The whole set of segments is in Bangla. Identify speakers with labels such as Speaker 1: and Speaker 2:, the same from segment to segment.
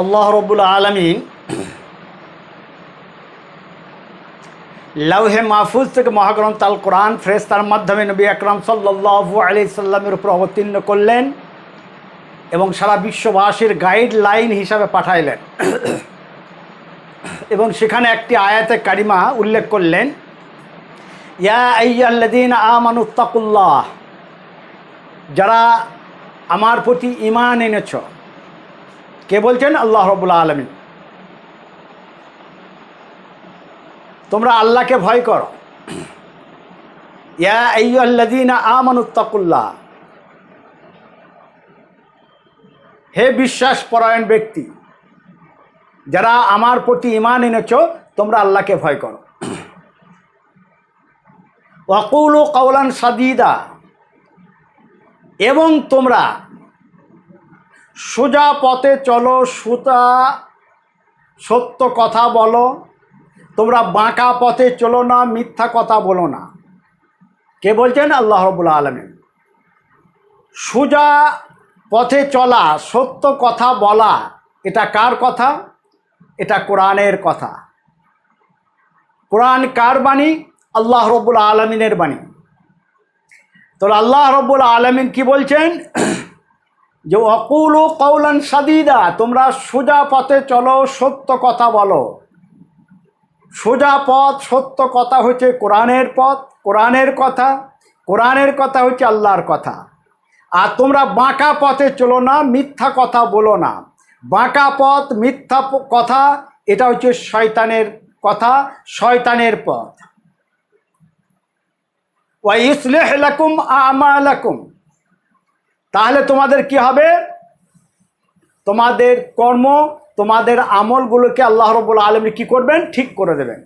Speaker 1: আল্লাহ রবুল আলমিন লাউহে মাহফুজ থেকে মহাগ্রন্থ আল কোরআন ফ্রেস্তার মাধ্যমে নবী আকরাম সাল্লাহু আলি সাল্লামের উপর অবতীর্ণ করলেন এবং সারা বিশ্ববাসীর গাইডলাইন হিসাবে পাঠাইলেন। এবং সেখানে একটি আয়াতে কারিমা উল্লেখ করলেন, ইয়া আমানুত্তাকুল্লাহ যারা আমার প্রতি ইমান এনেছ কে বলছেন? আল্লাহ রবুল্লা আলমী তোমরা আল্লাহকে ভয় করো। ইয়া আইয়াল্লাদিন আমানুত্তাকুল্লাহ হে বিশ্বাস পরায়ণ ব্যক্তি, যারা আমার প্রতি ইমান এনেছ, তোমরা আল্লাহকে ভয় করো। ওয়াকুল কৌলান সাদিদা। এবং তোমরা সোজা পথে চলো, সুতা, সত্য কথা বলো। তোমরা বাঁকা পথে চলো না, মিথ্যা কথা বলো না। কে বলছেন? আল্লাহ রবুল্লা আলমিন। সোজা পথে চলা, সত্য কথা বলা, এটা কার কথা? এটা কোরআনের কথা। কোরআন কার বাণী? আল্লাহ রব্বুল আলমিনের বাণী। তাহলে আল্লাহ রব্বুল আলমিন কি বলছেন? যে অকুল কৌলান সাদিদা, তোমরা সোজা পথে চলো, সত্য কথা বলো। সোজা পথ, সত্য কথা হচ্ছে কোরআনের পথ, কোরআনের কথা কোরআনের কথা হচ্ছে আল্লাহর কথা। আর তোমরা বাঁকা পথে চলো না, মিথ্যা কথা বলো না। বাঁকা পথ, মিথ্যা কথা, এটা হচ্ছে শয়তানের কথা, শয়তানের পথ। ওয়া ইসলেহ লাকুম আমালাকুম। তাহলে তোমাদের কি হবে? তোমাদের কর্ম, তোমাদের আমলগুলোকে আল্লাহ রবুল আলমী কি করবেন? ঠিক করে দেবেন।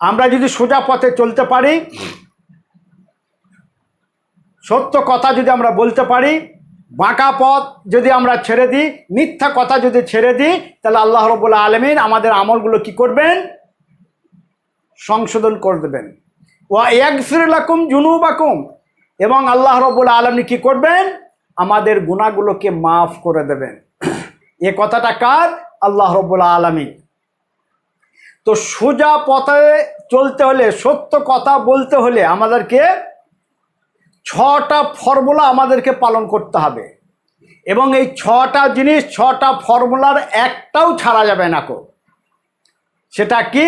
Speaker 1: আমরা যদি সোজা পথে চলতে পারি, সত্য কথা যদি আমরা বলতে পারি, বাঁকা পথ যদি আমরা ছেড়ে দিই, মিথ্যা কথা যদি ছেড়ে দিই, তাহলে আল্লাহ রবুল্লা আলমিন আমাদের আমলগুলো কি করবেন? সংশোধন করে দেবেন। ওয়া একফিরলাকুম জুনুবাকুম এবং আল্লাহ রবুল্লা আলমী কি করবেন? আমাদের গুণাগুলোকে মাফ করে দেবেন। এ কথাটা কার? আল্লাহ রবুল্লা আলমী তো সোজা পথে চলতে হলে, সত্য কথা বলতে হলে আমাদেরকে ছটা ফর্মুলা আমাদেরকে পালন করতে হবে। এবং এই ছটা জিনিস, ছটা ফর্মুলার একটাও ছাড়া যাবে না কো। সেটা কি?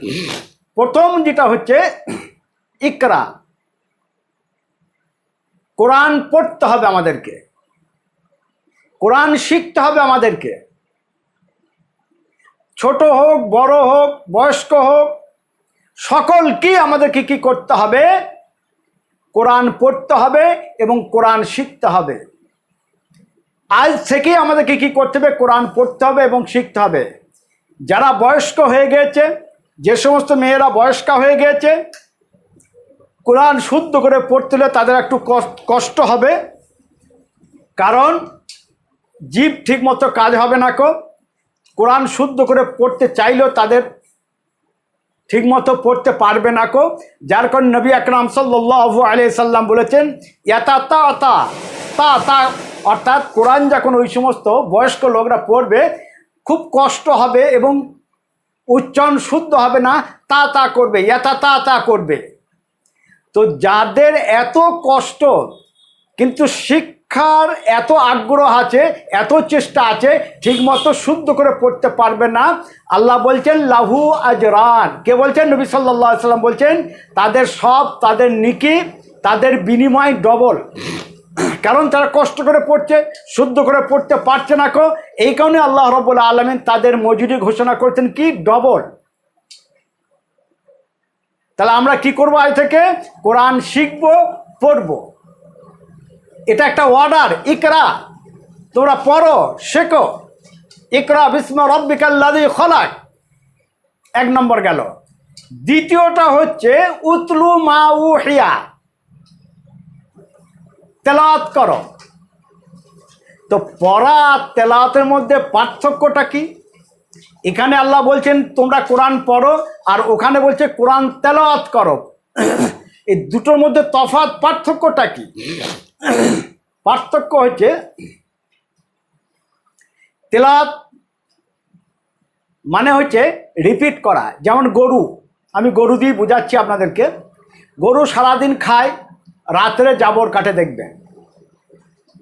Speaker 1: প্রথম যেটা হচ্ছে, ইকরা। কোরআন পড়তে হবে আমাদেরকে। কোরআন শিখতে হবে আমাদেরকে। ছোট হোক, বড় হোক, বয়স্ক হোক সকলকেই আমাদেরকে কি করতে হবে? কোরআন পড়তে হবে এবং কোরআন শিখতে হবে। আজ থেকেই আমাদেরকে কি করতে হবে? কোরআন পড়তে হবে এবং শিখতে হবে। যারা বয়স্ক হয়ে গিয়েছে, যে সমস্ত মেয়েরা বয়স্কা হয়ে গিয়েছে কোরআন শুদ্ধ করে পড়তে হলে তাদের একটু কষ্ট- হবে। কারণ জীব ঠিকমতো কাজ হবে না কো। কোরআন শুদ্ধ করে পড়তে চাইলেও তাদের ঠিকমতো পড়তে পারবে না কো। যার কারণ নবী আকরাম সাল্লাল্লাহু আলিয়া সাল্লাম বলেছেন, ইয়াতা তা তা তা তা। অর্থাৎ কোরআন যখন ওই সমস্ত বয়স্ক লোকরা পড়বে, খুব কষ্ট হবে এবং উচ্চারণ শুদ্ধ হবে না, তা তা করবে, ইয়াতা তা তা করবে। তো যাদের এত কষ্ট, কিন্তু শিক্ষার এত আগ্রহ আছে, এত চেষ্টা আছে, ঠিকমতো শুদ্ধ করে পড়তে পারবে না, আল্লাহ বলছেন, লাহু আজরান। কে বলছেন? নবী সাল্লাহ সাল্লাম বলছেন, তাদের সব, তাদের নিকি, তাদের বিনিময় ডবল। কারণ তারা কষ্ট করে পড়ছে, শুদ্ধ করে পড়তে পারছে না কো। এই কারণে আল্লাহ রব্বুল আলমিন তাদের মজুরি ঘোষণা করছেন কি? ডবল। তাহলে আমরা কি করব আজ থেকে? কোরআন শিখব, পড়ব। এটা একটা অর্ডার ইকরা। তোমরা পড়ো, শেখো। ইকরা বিসমা রব্বিকাল্লাদি খলাক। এক নম্বর গেল। দ্বিতীয়টা হচ্ছে, উতলু মা উহিয়া। তেলাওয়াত করো। তো পড়া আর তেলাওয়াতের মধ্যে পার্থক্যটা কি? এখানে আল্লাহ বলছেন, তোমরা কোরআন পড়ো, আর ওখানে বলছে, কোরআন তেলাওয়াত করো। এই দুটোর মধ্যে তফাৎ পার্থক্যটা কি? পার্থক্য হচ্ছে তেলাত মানে হচ্ছে রিপিট করা। যেমন গরু, আমি গরু দিয়ে বোঝাচ্ছি আপনাদেরকে। গরু সারাদিন খায়, রাত্রে জাবর কাটে দেখবেন।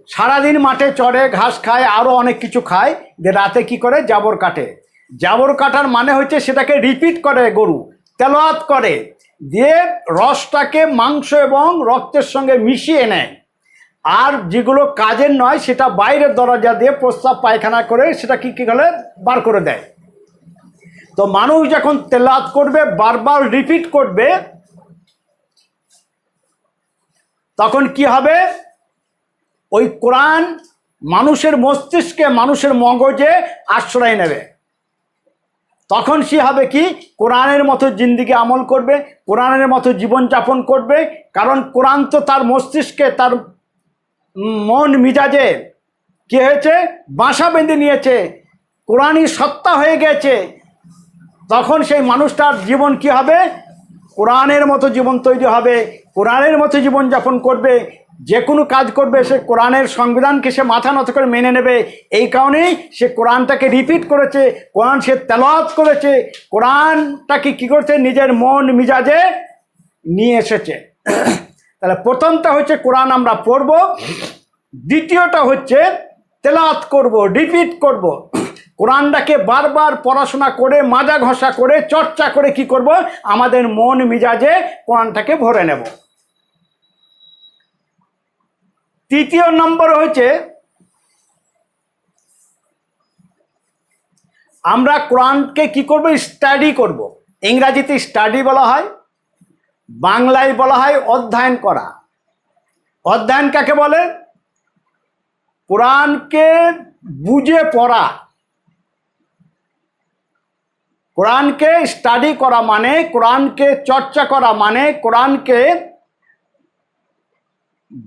Speaker 1: সারাদিন মাঠে চড়ে, ঘাস খায় আরও অনেক কিছু খায় যে রাতে কি করে? জাবর কাটে। জাবর কাটার মানে হচ্ছে সেটাকে রিপিট করে গরু তেলোয়াত করে, দিয়ে রসটাকে মাংস এবং রক্তের সঙ্গে মিশিয়ে নেয়। আর যেগুলো কাজের নয়, সেটা বাইরের দরজা দিয়ে প্রস্তাব পায়খানা করে সেটা কি কী করে বার করে দেয়। তো মানুষ যখন তেলাত করবে, বারবার রিপিট করবে, তখন কি হবে? ওই কোরআন মানুষের মস্তিষ্কে, মানুষের মগজে আশ্রয় নেবে। তখন সে হবে কি? কোরআনের মতো জিন্দিগি আমল করবে, কোরআনের মতো জীবনযাপন করবে, কারণ কোরআন তো তার মস্তিষ্কে তার মন মিজাজে কি হয়েছে? বাসা বেঁধে নিয়েছে, কোরআনই সত্তা হয়ে গেছে। তখন সেই মানুষটার জীবন কি হবে? কোরআনের মতো জীবন তৈরি হবে, কোরআনের মতো জীবনযাপন করবে যে কোনো কাজ করবে, সে কোরআনের সংবিধানকে সে মাথা নত করে মেনে নেবে? এই কারণেই সে কোরআনটাকে রিপিট করেছে, কোরআন সে তেলাওয়াত করেছে কোরআনটাকে কী করছে? নিজের মন মিজাজে নিয়ে এসেছে। তাহলে প্রথমটা হচ্ছে কোরআন আমরা পড়ব, দ্বিতীয়টা হচ্ছে তেলাত করব রিপিট করব। কোরআনটাকে বারবার পড়াশোনা করে, মাজা ঘষা করে, চর্চা করে কি করব? আমাদের মন মিজাজে কোরআনটাকে ভরে নেব। তৃতীয় নম্বর হচ্ছে আমরা কোরআনকে কি করব? স্টাডি করব। ইংরাজিতে স্টাডি বলা হয়, বাংলায় বলা হয় অধ্যয়ন করা। অধ্যয়ন কাকে বলে? কোরআনকে বুঝে পড়া। কোরআনকে স্টাডি করা মানে কোরআনকে চর্চা করা মানে কোরআনকে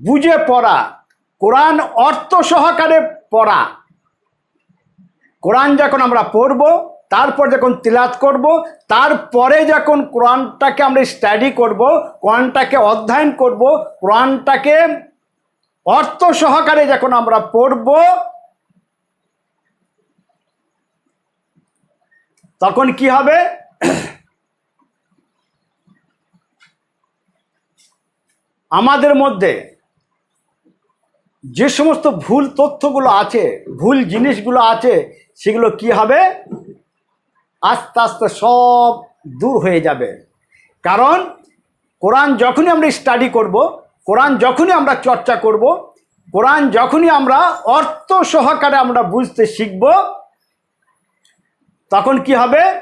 Speaker 1: বুঝে পড়া, কোরআন অর্থ সহকারে পড়া। কোরআন যখন আমরা পড়ব, তারপর যখন তিলাত করব, তারপরে যখন কোরআনটাকে আমরা স্টাডি করব, কোরআনটাকে অধ্যয়ন করব, কোরআনটাকে অর্থ সহকারে যখন আমরা পড়ব, তখন কি হবে? আমাদের মধ্যে যে সমস্ত ভুল তথ্যগুলো আছে, ভুল জিনিসগুলো আছে, সেগুলো কি হবে? আস্তে আস্তে সব দূর হয়ে যাবে। কারণ কোরআন যখনই আমরা স্টাডি করব, কোরআন যখনই আমরা চর্চা করব, কোরআন যখনই আমরা অর্থ সহকারে আমরা বুঝতে শিখব, তখন কি হবে?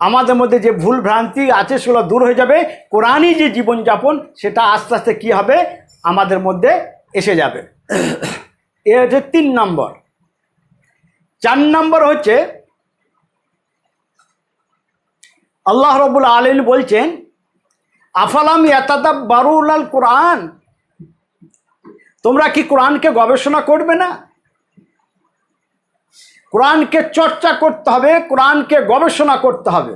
Speaker 1: আমাদের মধ্যে যে ভুল ভ্রান্তি আছে, সেগুলো দূর হয়ে যাবে। কোরআনই যে জীবনযাপন, সেটা আস্তে আস্তে কী হবে? আমাদের মধ্যে এসে যাবে। এ হচ্ছে তিন নম্বর। চার নম্বর হচ্ছে, আল্লাহ রবুল আলীন বলছেন, আফালাম ইয়াতাদা বারুল আল কোরআন? তোমরা কি কোরআনকে গবেষণা করবে না? কোরআনকে চর্চা করতে হবে, কোরআনকে গবেষণা করতে হবে।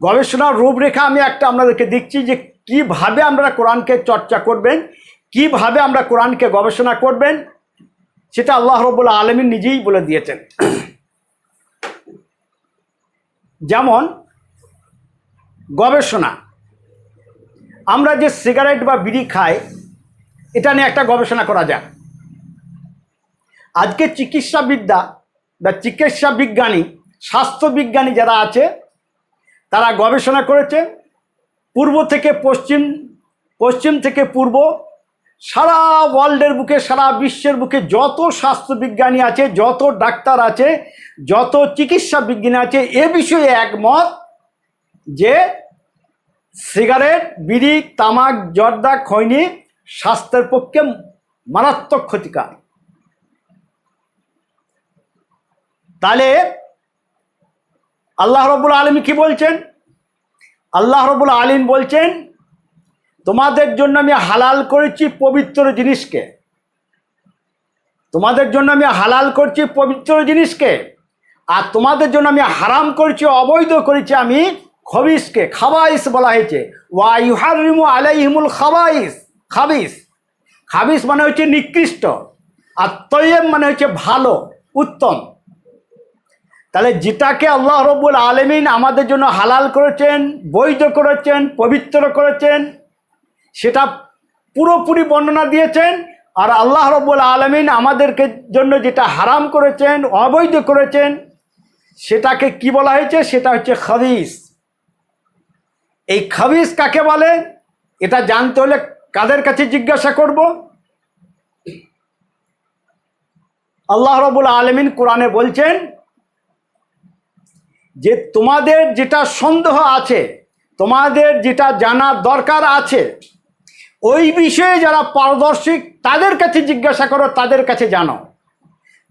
Speaker 1: গবেষণার রূপরেখা আমি একটা আপনাদেরকে দিচ্ছি যে কীভাবে আমরা কোরআনকে চর্চা করবেন কীভাবে আমরা কোরআনকে গবেষণা করবেন, সেটা আল্লাহ রবুল্লা আলমী নিজেই বলে দিয়েছেন। যেমন, গবেষণা। আমরা যে সিগারেট বা বিড়ি খাই, এটা নিয়ে একটা গবেষণা করা যাক। আজকে চিকিৎসাবিদ্যা বা চিকিৎসা বিজ্ঞানী স্বাস্থ্যবিজ্ঞানী যারা আছে, তারা গবেষণা করেছে, পূর্ব থেকে পশ্চিম পশ্চিম থেকে পূর্ব সারা ওয়ার্ল্ডের বুকে, সারা বিশ্বের বুকে যত স্বাস্থ্যবিজ্ঞানী আছে, যত ডাক্তার আছে, যত চিকিৎসা বিজ্ঞানী আছে, এ বিষয়ে একমত যে সিগারেট, বিড়ি, তামাক, জর্দা, খৈনি স্বাস্থ্যের পক্ষে মারাত্মক ক্ষতিকার তাহলে আল্লাহ রবুল আলমী কি বলছেন? আল্লাহ রবুল আলিম বলছেন তোমাদের জন্য আমি হালাল করেছি পবিত্র জিনিসকে। তোমাদের জন্য আমি হালাল করছি পবিত্র জিনিসকে। আর তোমাদের জন্য আমি হারাম করছি, অবৈধ করেছি আমি খবিসকে। খাবাইস বলা হয়েছে। ওয়া ইউহারিমু আলাইহিমুল খাবাইস, খাবিস। খাবিস মানে হচ্ছে নিকৃষ্ট। আর তৈয়ব মানে হচ্ছে ভালো, উত্তম। তাহলে যেটাকে আল্লাহ রব্বুল আলমিন আমাদের জন্য হালাল করেছেন, বৈধ করেছেন, পবিত্র করেছেন সেটা পুরোপুরি বর্ণনা দিয়েছেন আর আল্লাহ রব্বুল আলমিন আমাদেরকে জন্য যেটা হারাম করেছেন, অবৈধ করেছেন, সেটাকে কি বলা হয়েছে? সেটা হচ্ছে খাবিস। এই খাবিস কাকে বলে? এটা জানতে হলে কাদের কাছে জিজ্ঞাসা করব? আল্লাহ রবুল আলমিন কোরআনে বলছেন যে তোমাদের যেটা সন্দেহ আছে, তোমাদের যেটা জানার দরকার আছে ওই বিষয়ে যারা পারদর্শী, তাদের কাছে জিজ্ঞাসা করো, তাদের কাছে জানো।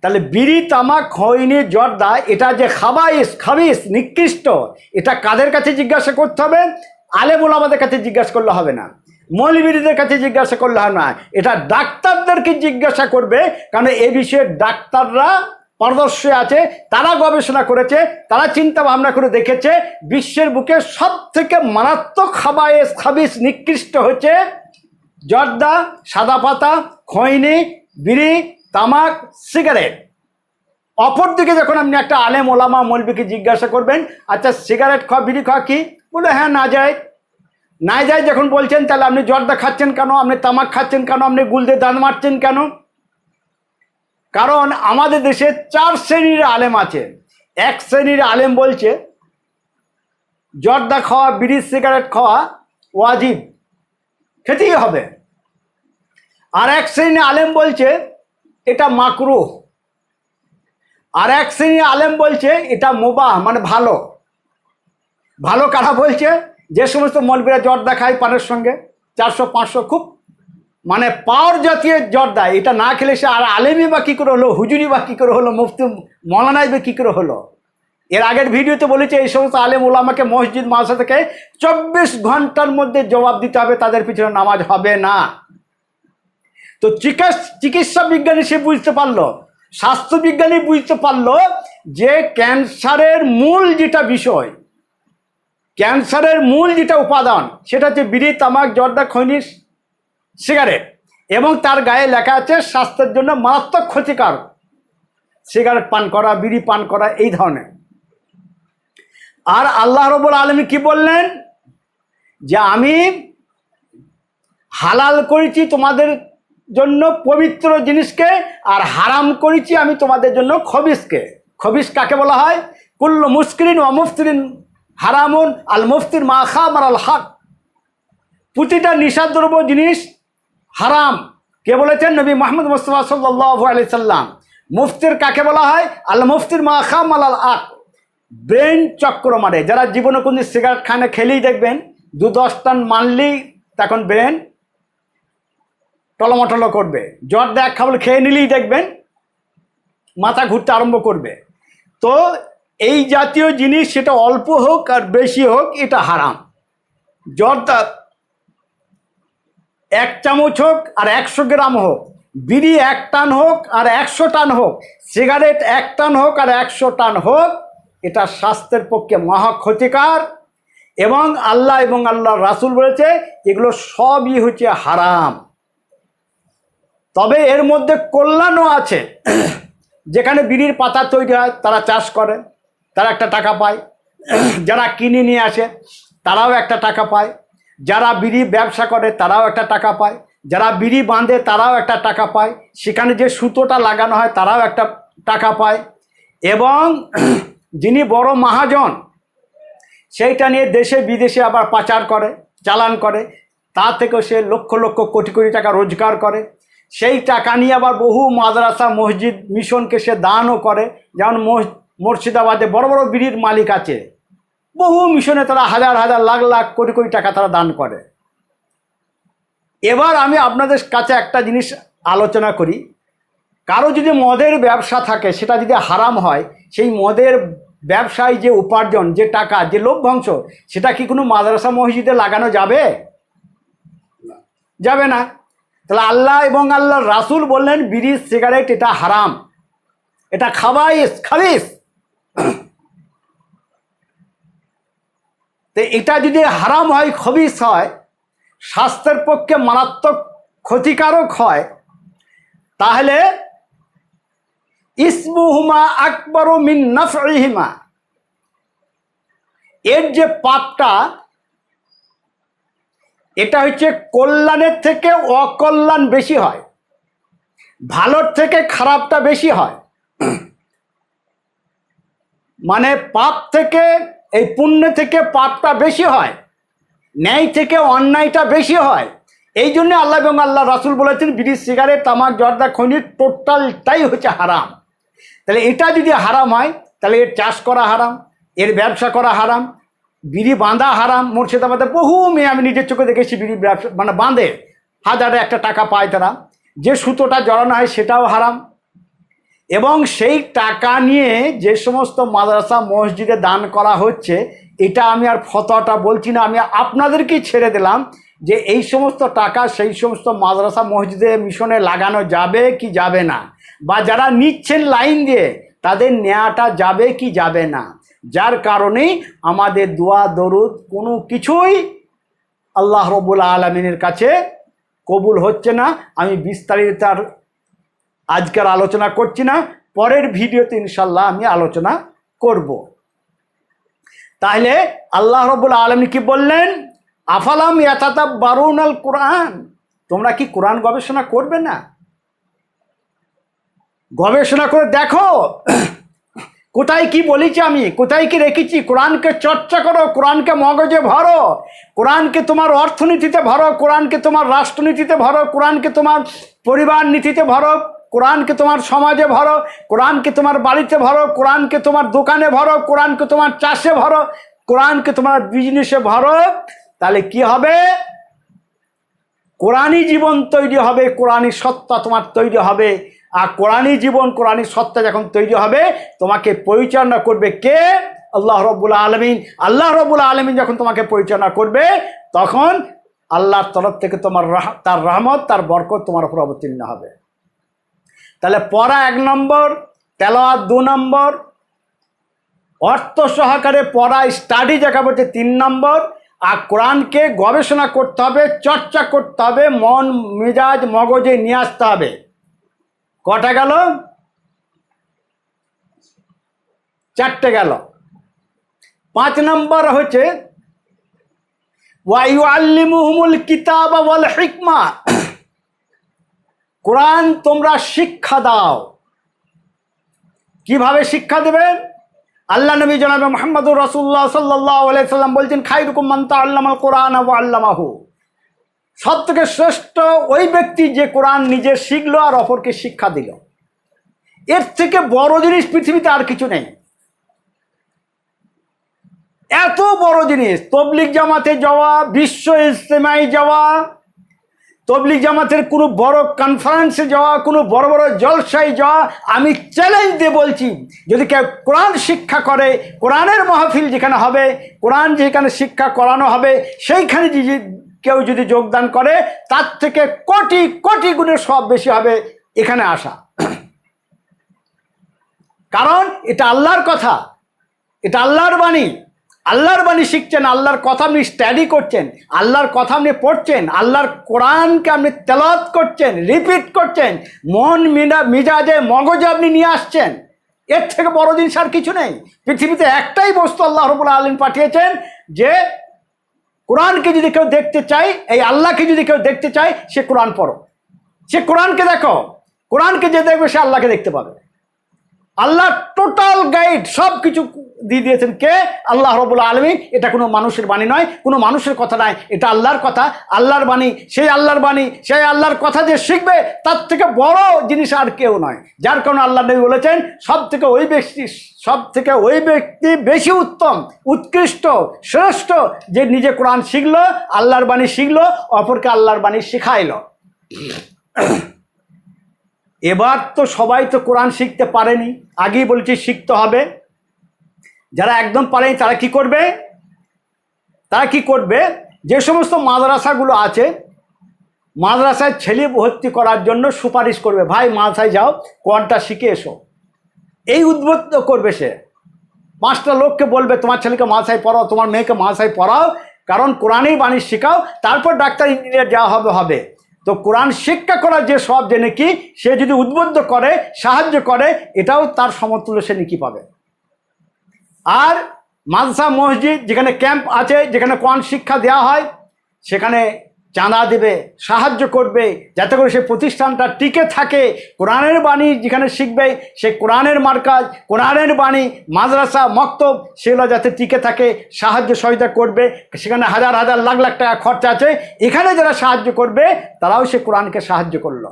Speaker 1: তাহলে বিড়ি, তামাক, খৈনি, জর্দা, এটা যে খাবাইস খাবিস নিকৃষ্ট, এটা কাদের কাছে জিজ্ঞাসা করতে হবে? আলেমুল আমাদের কাছে জিজ্ঞাসা করলে হবে না। মৌলবীদের কাছে জিজ্ঞাসা করলে হয় না। এটা ডাক্তারদেরকে জিজ্ঞাসা করবে, কারণ এ বিষয়ে ডাক্তাররা পারদর্শী আছে, তারা গবেষণা করেছে, তারা চিন্তা ভাবনা করে দেখেছে, বিশ্বের বুকে সব থেকে মারাত্মক খাবাইস খাবিস নিকৃষ্ট হচ্ছে জর্দা, সাদা পাতা, খৈনি, বিড়ি, তামাক, সিগারেট। অপর অপরদিকে যখন আপনি একটা আলেম ওলামা মৌলবিকে জিজ্ঞাসা করবেন আচ্ছা সিগারেট খাওয়া বিড়ি খাওয়া কি? বলে হ্যাঁ না যায়। না যায় যখন বলছেন, তাহলে আপনি জর্দা খাচ্ছেন কেন? আপনি তামাক খাচ্ছেন কেন? আপনি গুলদে দান মারছেন কেন? কারণ আমাদের দেশে চার শ্রেণির আলেম আছে। এক শ্রেণির আলেম বলছে, জর্দা খাওয়া, বিড়ি, সিগারেট খাওয়া ওয়াজিব। খেতেই হবে। আর এক শ্রেণি আলেম বলছে, এটা মাকরু। আর এক শ্রেণি আলেম বলছে, এটা মোবাহ মানে ভালো। ভালো কারা বলছে? যে সমস্ত মলবিরা জর্দা খায় পানের সঙ্গে, চারশো, পাঁচশো, খুব মানে পাওয়ার জাতীয় জর্দা। এটা না খেলে সে আর আলেমি বা কী করে হলো, হুজুরি বা কী করে হলো, মুফতি, মলানাই বা কী করে হলো? এর আগের ভিডিওতে বলেছে, এই সমস্ত আলেম ওলামাকে মসজিদ মাসা থেকে চব্বিশ ঘণ্টার মধ্যে জবাব দিতে হবে, তাদের পিছনে নামাজ হবে না। তো চিকিৎসা বিজ্ঞানী সে বুঝতে পারল, স্বাস্থ্য স্বাস্থ্যবিজ্ঞানী বুঝতে পারল যে ক্যান্সারের মূল যেটা বিষয়, ক্যান্সারের মূল যেটা উপাদান, সেটা হচ্ছে বিড়ি, তামাক, জর্দা খৈনিস সিগারেট এবং তার গায়ে লেখা আছে, স্বাস্থ্যের জন্য মারাত্মক ক্ষতিকার সিগারেট পান করা, বিড়ি পান করা, এই ধরনের। আর আল্লাহ রবুল আলমী কি বললেন? যে আমি হালাল করেছি তোমাদের জন্য পবিত্র জিনিসকে আর হারাম করেছি আমি তোমাদের জন্য খবিসকে। খবিস কাকে বলা হয়? কুল্ল মুস্করিন ও মুফতিরিন হারামুন, আল মুফতির মা খাম আর আল হক। প্রতিটা নিষাদ্রব্য জিনিস হারাম। কে বলেছেন? নবী মোহাম্মদ মুস্তফা সাল্লাহ আলি সাল্লাম। মুফতির কাকে বলা হয়? আল মুফতির মা খাম আল আল আক ব্রেন চক্র মারে। যারা জীবনে কোনো সিগারেট খানে খেলেই দেখবেন দু দশ টান মানলেই তখন ব্রেন টলমটল করবে। জ্বর দেখ খাবার খেয়ে নিলেই দেখবেন মাথা ঘুরতে আরম্ভ করবে। তো এই জাতীয় জিনিস সেটা অল্প হোক আর বেশি হোক, এটা হারাম। জ্বরটা এক চামচ হোক আর একশো গ্রাম হোক, বিড়ি এক টান হোক আর একশো টান হোক, সিগারেট এক টান হোক আর একশো টান হোক এটা স্বাস্থ্যের পক্ষে মহা ক্ষতিকার এবং আল্লাহ এবং আল্লাহ রাসুল বলেছে, এগুলো সবই হচ্ছে হারাম। তবে এর মধ্যে কল্যাণও আছে। যেখানে বিড়ির পাতা তৈরি হয়, তারা চাষ করে, তারা একটা টাকা পায়। যারা কিনে নিয়ে আসে, তারাও একটা টাকা পায়। যারা বিড়ি ব্যবসা করে, তারাও একটা টাকা পায়। যারা বিড়ি বাঁধে, তারাও একটা টাকা পায়। সেখানে যে সুতোটা লাগানো হয়, তারাও একটা টাকা পায়। এবং যিনি বড় মহাজন, সেইটা নিয়ে দেশে বিদেশে আবার পাচার করে, চালান করে। তা থেকেও সে লক্ষ লক্ষ কোটি কোটি টাকা রোজগার করে। সেই টাকা নিয়ে আবার বহু মাদ্রাসা, মসজিদ, মিশনকে সে দানও করে। যেমন মুর্শিদাবাদে বড় বড় বিড়ির মালিক আছে। বহু মিশনে তারা হাজার হাজার, লাখ লাখ কোটি কোটি টাকা তারা দান করে। এবার আমি আপনাদের কাছে একটা জিনিস আলোচনা করি। কারও যদি মদের ব্যবসা থাকে, সেটা যদি হারাম হয় সেই মদের ব্যবসায় যে উপার্জন, যে টাকা, যে লভ্যাংশ সেটা কি কোনো মাদ্রাসা মসজিদে লাগানো যাবে? যাবে না। তাহলে আল্লাহ এবং আল্লাহ রাসুল বললেন, বিড়ি, সিগারেট, এটা হারাম। এটা খাবাইস, খাবিস। তো এটা যদি হারাম হয়, খবিস হয়, স্বাস্থ্যের পক্ষে মারাত্মক ক্ষতিকারক হয়, তাহলে ইসমুহুমা আকবর মিন নফহিমা এর যে পাপটা এটা হচ্ছে কল্যাণের থেকে অকল্যাণ বেশি হয়, ভালোর থেকে খারাপটা বেশি হয়। মানে পাপ থেকে, এই পুণ্য থেকে পাপটা বেশি হয়, ন্যায় থেকে অন্যায়টা বেশি হয়। এই জন্য আল্লাহ এবং আল্লাহ রাসুল বলেছেন, বিড়ি, সিগারেট, তামাক, জর্দা খনির টোটালটাই হচ্ছে হারাম। তাহলে এটা যদি হারাম হয়, তাহলে এর চাষ করা হারাম, এর ব্যবসা করা হারাম, বিড়ি বাঁধা হারাম, মুর্শিদাবাদে বহু মেয়ে আমি নিজের চোখে দেখেছি বিড়ি ব্যবসা মানে বাঁধে। হাজারে একটা টাকা পায় তারা। যে সুতোটা জড়ানো হয় সেটাও হারাম। এবং সেই টাকা নিয়ে যে সমস্ত মাদ্রাসা মসজিদে দান করা হচ্ছে, এটা আমি আর ফতোয়াটা বলছি না, আমি আপনাদেরকেই ছেড়ে দিলাম যে এই সমস্ত টাকা সেই সমস্ত মাদ্রাসা মসজিদে মিশনে লাগানো যাবে কি যাবে না। বা যারা নিচ্ছেন লাইন দিয়ে, তাদের নেওয়াটা যাবে কি যাবে না। যার কারণেই আমাদের দোয়া, দরুদ কোনো কিছুই আল্লাহ রবুল আলমিনের কাছে কবুল হচ্ছে না। আমি বিস্তারিত আর আজকের আলোচনা করছি না। পরের ভিডিওতে ইনশাল্লাহ আমি আলোচনা করব। তাহলে আল্লাহ রবুল আলমী কি বললেন? আফালাম ইয়াতাতা বারুন আল কোরআন। তোমরা কি কোরআন গবেষণা করবে না? গবেষণা করে দেখো। কোথায় কি বলেছি আমি? কোথায় কি রেখেছি? কোরআনকে চর্চা করো, কোরআনকে মগজে ভরো, কোরআনকে তোমার অর্থনীতিতে ভরো, কোরআনকে তোমার রাষ্ট্রনীতিতে ভরো, কোরআনকে তোমার পরিবার নীতিতে ভরো, কোরআনকে তোমার সমাজে ভরো, কোরআনকে তোমার বাড়িতে ভরো, কোরআনকে তোমার দোকানে ভরো, কোরআনকে তোমার চাষে ভরো, কোরআনকে তোমার বিজনেসে ভরো, তাহলে কি হবে? কোরআনই জীবন তৈরি হবে, কোরআনই সত্তা তোমার তৈরি হবে। আর কোরআনই জীবন, কোরআনই সত্তা যখন তৈরি হবে, তোমাকে পরিচালনা করবে কে? আল্লাহ রব্বুল আলমিন। আল্লাহ রব্বুল আলমিন যখন তোমাকে পরিচালনা করবে, তখন আল্লাহর তরফ থেকে তোমার তার রহমত, তার বরকত তোমার উপর অবতীর্ণ হবে। তাহলে পড়া এক নম্বর, তেলাওয়াত দু নম্বর, অর্থ সহকারে পড়া স্টাডি যাকে বলছে তিন নম্বর, আর কোরআনকে গবেষণা করতে হবে, চর্চা করতে হবে, মন, মেজাজ, মগজে নিয়ে আসতে হবে। কটা গেল? চারটে গেল। পাঁচ নম্বর হচ্ছে ওয়াইউ আল্লিমুহুমুল কিতাব ওয়াল হিকমা। কোরআন তোমরা শিক্ষা দাও। কীভাবে শিক্ষা দেবেন আল্লাহ নবী জনাবে মোহাম্মদুর রসুল্লাহ সাল্লাহ সাল্লাম বলছেন খাই রকম মান্তা আল্লামাল কোরআন আবু আল্লামাহু। সব থেকে শ্রেষ্ঠ ওই ব্যক্তি যে কোরআন নিজে শিখলো আর অপরকে শিক্ষা দিল। এর থেকে বড় জিনিস পৃথিবীতে আর কিছু নেই। এত বড় জিনিস তবলিক জামাতে যাওয়া, বিশ্ব ইজতেমায় যাওয়া, তবলিগ জামাতের কোনো বড় কনফারেন্সে যাওয়া, কোনো বড় বড় জলসায় যাওয়া, আমি চ্যালেঞ্জ দিয়ে বলছি, যদি কেউ কোরআন শিক্ষা করে, কোরআনের মাহফিল যেখানে হবে, কোরআন যেখানে শিক্ষা করানো হবে, সেইখানে কেউ যদি যোগদান করে, তার থেকে কোটি কোটি গুণের সব বেশি হবে এখানে আসা। কারণ এটা আল্লাহর কথা, এটা আল্লাহর বাণী। আল্লাহর বাণী শিখছেন, আল্লাহর কথা আপনি স্টাডি করছেন, আল্লাহর কথা আপনি পড়ছেন, আল্লাহর কোরআনকে আপনি তেলাওয়াত করছেন রিপিট করছেন, মন মিনা, মিজাজে, মগজে আপনি নিয়ে আসছেন। এর থেকে বড় জিনিস আর কিছু নেই। পৃথিবীতে একটাই বস্তু আল্লাহ রবুল্লা আলম পাঠিয়েছেন যে কোরআনকে যদি কেউ দেখতে চায়, এই আল্লাহকে যদি কেউ দেখতে চায়, সে কোরআন পড়ো। সে কোরআনকে দেখো। কোরআনকে যে দেখবে, সে আল্লাহকে দেখতে পাবে। আল্লাহ টোটাল গাইড সব কিছু দিয়ে দিয়েছেন কে? আল্লাহ রবুল্লা আলমী এটা কোনো মানুষের বাণী নয়, কোনো মানুষের কথা নয়। এটা আল্লাহর কথা, আল্লাহর বাণী। সেই আল্লাহর বাণী, সেই আল্লাহর কথা যে শিখবে, তার থেকে বড় জিনিস আর কেউ নয়। যার কারণে আল্লাহ নবী বলেছেন সব থেকে ওই ব্যক্তি সব থেকে ওই ব্যক্তি বেশি উত্তম, উৎকৃষ্ট, শ্রেষ্ঠ যে নিজে কোরআন শিখলো, আল্লাহর বাণী শিখলো, অপরকে আল্লাহর বাণী শিখাইলো। এবার তো সবাই তো কোরআন শিখতে পারেনি। আগেই বলছি, শিখতে হবে। যারা একদম পারেনি, তারা কি করবে? তারা কি করবে? যে সমস্ত মাদ্রাসাগুলো আছে, মাদ্রাসায় ছেলে ভর্তি করার জন্য সুপারিশ করবে। ভাই মাদ্রাসায় যাও, কোরআনটা শিখে এসো। এই উদ্বুদ্ধ করবে সে। পাঁচটা লোককে বলবে, তোমার ছেলেকে মাদ্রাসায় পড়াও, তোমার মেয়েকে মাদ্রাসায় পড়াও, কারণ কোরআনেই বাণী শেখাও, তারপর ডাক্তার ইঞ্জিনিয়ার যাওয়া হবে হবে। তো কোরআন শিক্ষা করার যে সব যে নাকি সে যদি উদ্বুদ্ধ করে, সাহায্য করে, এটাও তার সমতুল্য সে নাকি পাবে। আর মাদ্রাসা মসজিদ, যেখানে ক্যাম্প আছে, যেখানে কোরআন শিক্ষা দেওয়া হয়, সেখানে চাঁদা দেবে, সাহায্য করবে, যাতে করে সে প্রতিষ্ঠানটা টিকে থাকে। কোরআনের বাণী যেখানে শিখবে, সে কোরআনের মার্কাজ, কোরআনের বাণী, মাদ্রাসা, মক্তব, সেগুলো যাতে টিকে থাকে, সাহায্য সহায়তা করবে। সেখানে হাজার হাজার, লাখ লাখ টাকা খরচা আছে। এখানে যারা সাহায্য করবে, তারাও সে কোরআনকে সাহায্য করল।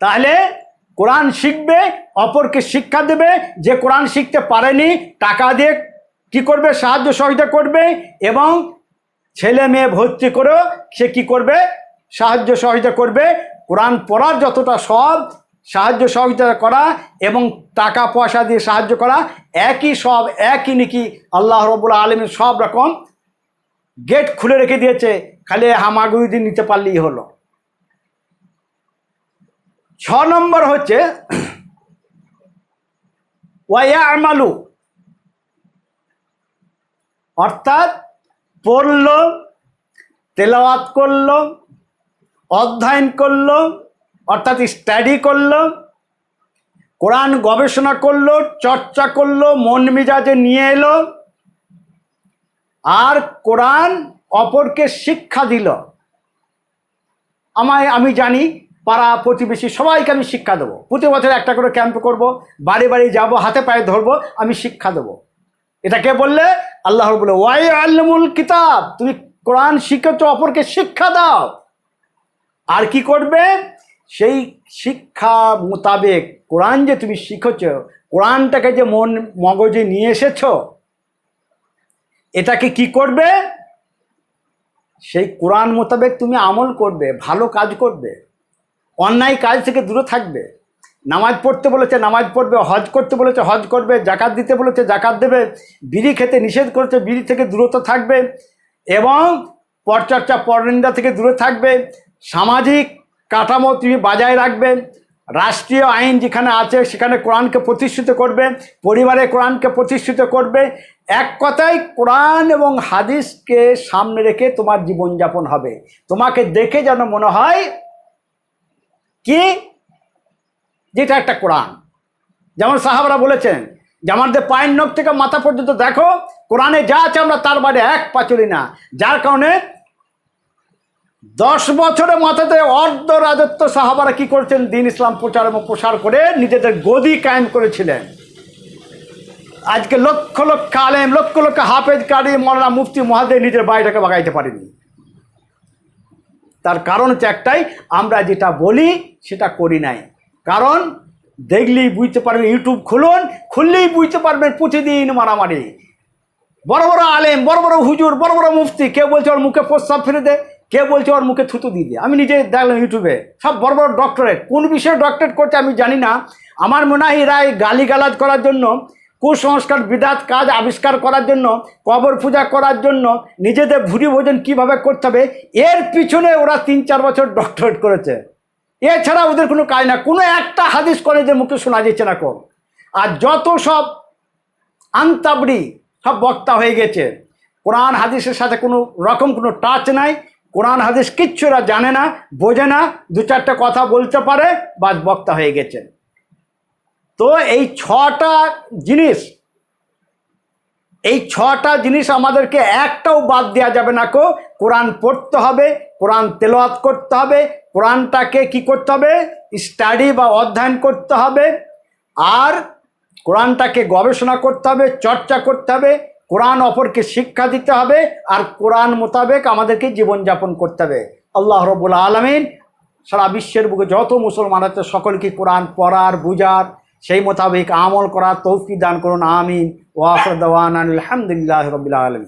Speaker 1: তাহলে কোরআন শিখবে, অপরকে শিক্ষা দেবে। যে কোরআন শিখতে পারেনি, টাকা দিয়ে কি করবে? সাহায্য সহযোগিতা করবে এবং ছেলে মেয়ে ভর্তি করেও সে কি করবে? সাহায্য সহযোগিতা করবে। কোরআন পড়ার যতটা সব, সাহায্য সহযোগিতা করা এবং টাকা পয়সা দিয়ে সাহায্য করা, একই সব, একই নাকি আল্লাহ রবুল্লা আলমের সব রকম গেট খুলে রেখে দিয়েছে। খালি হামাগুড়ি দিয়ে নিতে পারলেই হলো। ছ নম্বর হচ্ছে ওয়া আমালু অর্থাৎ পড়ল, তেলাওয়াত করল, অধ্যয়ন করল, অর্থাৎ স্টাডি করল, কোরআন গবেষণা করল, চর্চা করল, মন মেজাজে নিয়ে এলো, আর কোরআন অপরকে শিক্ষা দিল। আমায়, আমি জানি পাড়া প্রতিবেশী সবাইকে আমি শিক্ষা দেবো। প্রতি বছর একটা করে ক্যাম্প করব, বাড়ি বাড়ি যাব, হাতে পায়ে ধরবো, আমি শিক্ষা দেবো। এটা কে বললে? আল্লাহ বলে, ওয়াই আল্লামুল কিতাব, তুমি কোরআন শিখেছ, অপরকে শিক্ষা দাও। আর কি করবে? সেই শিক্ষা মোতাবেক কোরআন যে তুমি শিখেছ, কোরআনটাকে যে মন মগজে নিয়ে এসেছ, এটাকে কি করবে? সেই কোরআন মোতাবেক তুমি আমল করবে, ভালো কাজ করবে। অন্যায় কাজ থেকে দূরে থাকবে। নামাজ পড়তে বলেছে, নামাজ পড়বে, হজ করতে বলেছে, হজ করবে, জাকাত দিতে বলেছে, জাকাত দেবে, বিড়ি খেতে নিষেধ করেছে, বিড়ি থেকে দূরত থাকবে এবং পরচর্চা পরনিন্দা থেকে দূরে থাকবে, সামাজিক কাঠামো তুমি বজায় রাখবে, রাষ্ট্রীয় আইন যেখানে আছে সেখানে কোরআনকে প্রতিষ্ঠিত করবে, পরিবারে কোরআনকে প্রতিষ্ঠিত করবে, এক কথায় কোরআন এবং হাদিসকে সামনে রেখে তোমার জীবনযাপন হবে। তোমাকে দেখে যেন মনে হয় কি? যেটা একটা কোরআন। যেমন সাহাবরা বলেছেন যে আমাদের পায়ের নখ থেকে মাথা পর্যন্ত দেখো, কোরআনে যা আছে আমরা তার বাইরে এক পা চলি না। যার কারণে দশ বছরের মাথাতে অর্ধ রাজত্ব সাহাবারা কি করেছেন? দিন ইসলাম প্রচার এবং প্রসার করে নিজেদের গদি কায়েম করেছিলেন। আজকে লক্ষ লক্ষ আলেম, লক্ষ লক্ষ হাফেজ কারি মৌলানা মুফতি মহাদেব নিজের বাড়িটাকে বাগাইতে পারেনি। তার কারণ হচ্ছে একটাই, আমরা যেটা বলি সেটা করি নাই। কারণ দেখলেই বুঝতে পারবেন, ইউটিউব খুলুন, খুললেই বুঝতে পারবেন প্রতিদিন মারামারি। বড় বড় আলেম, বড় বড় হুজুর, বড় বড় মুফতি, কেউ বলছে ওর মুখে প্রস্তাব ফিরে দে, কেউ বলছে ওর মুখে থুতু দিয়ে দে। আমি নিজে দেখলাম ইউটিউবে, সব বড় বড় ডক্টরেট কোন বিষয়ে ডক্টরেট করছে আমি জানি না। আমার মনে হয় এরা গালিগালাজ করার জন্য কুসংস্কার, বিদাত কাজ আবিষ্কার করার জন্য, কবর পূজা করার জন্য নিজেদের ভুরি ভোজন কীভাবে করতে হবে, এর পিছনে ওরা তিন চার বছর ডক্টরেট করেছে। এছাড়া ওদের কোনো কাজ না। কোনো একটা হাদিস কলেজের মুখে শোনা যাচ্ছে না কম। আর যত সব আন্তাবড়ি সব বক্তা হয়ে গেছে, কোরআন হাদিসের সাথে কোনো রকম কোনো টাচ নাই, কোরআন হাদিস কিচ্ছু জানে না, বোঝে না, দু চারটে কথা বলতে পারে, বাস বক্তা হয়ে গেছেন তো এই ছটা জিনিস, এই ছটা জিনিস আমাদেরকে একটাও বাদ দেওয়া যাবে না কো। কোরআন পড়তে হবে, কোরআন তেলাওয়াত করতে হবে, কোরআনটাকে কি করতে হবে? স্টাডি বা অধ্যয়ন করতে হবে। আর কোরআনটাকে গবেষণা করতে হবে, চর্চা করতে হবে, কোরআন অপরকে শিক্ষা দিতে হবে, আর কোরআন মোতাবেক আমাদেরকে জীবনযাপন করতে হবে। আল্লাহ রবুল আলমিন সারা বিশ্বের বুকে যত মুসলমান আছে, সকলকে কোরআন পড়ার, বুঝার সেই মোতাবেক আমল করা তৌফি দান করুন আমিন। ওয়াফর দেওয়ান আলহামদুলিল্লাহ রবিল